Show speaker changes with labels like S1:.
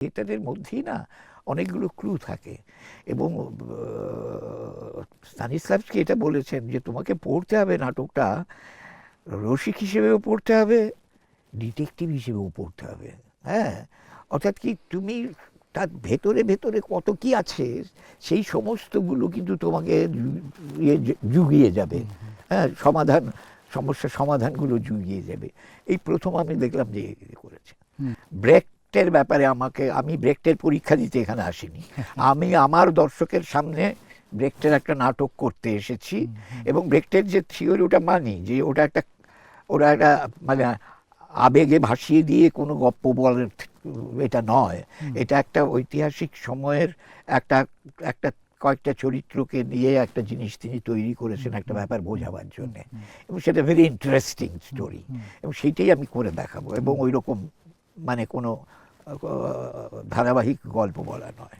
S1: এটাদের মধ্যেই না অনেকগুলো ক্লু থাকে। এবং স্তানিস্লাভস্কি এটা বলেছেন যে তোমাকে পড়তে হবে নাটকটা রসিক হিসেবেও পড়তে হবে ডিটেকটিভ হিসেবেও পড়তে হবে। হ্যাঁ? অর্থাৎ কি তুমি তার ভেতরে ভেতরে কত কি আছে সেই সমস্তগুলো কিন্তু তোমাকে ইয়ে জুগিয়ে যাবে। হ্যাঁ সমাধান সমস্যার সমাধানগুলো জুগিয়ে যাবে। এই প্রথম আমি দেখলাম যে করেছে। করেছে ব্রেকটের ব্যাপারে আমাকে আমি ব্রেকটের পরীক্ষা দিতে এখানে আসিনি। আমি আমার দর্শকের সামনে ব্রেকটের একটা নাটক করতে এসেছি এবং ব্রেকটের যে থিওরি ওটা মানি যে ওটা একটা ওরা একটা মানে আবেগে ভাসিয়ে দিয়ে কোনো গপ্প বলার এটা নয়। এটা একটা ঐতিহাসিক সময়ের একটা একটা কয়েকটা চরিত্রকে নিয়ে একটা জিনিস তিনি তৈরি করেছেন একটা ব্যাপার বোঝাবার জন্য। এবং সেটা ভেরি ইন্টারেস্টিং স্টোরি এবং সেইটাই আমি করে দেখাবো এবং ওই রকম মানে কোনো ধারাবাহিক গল্প বলা নয়।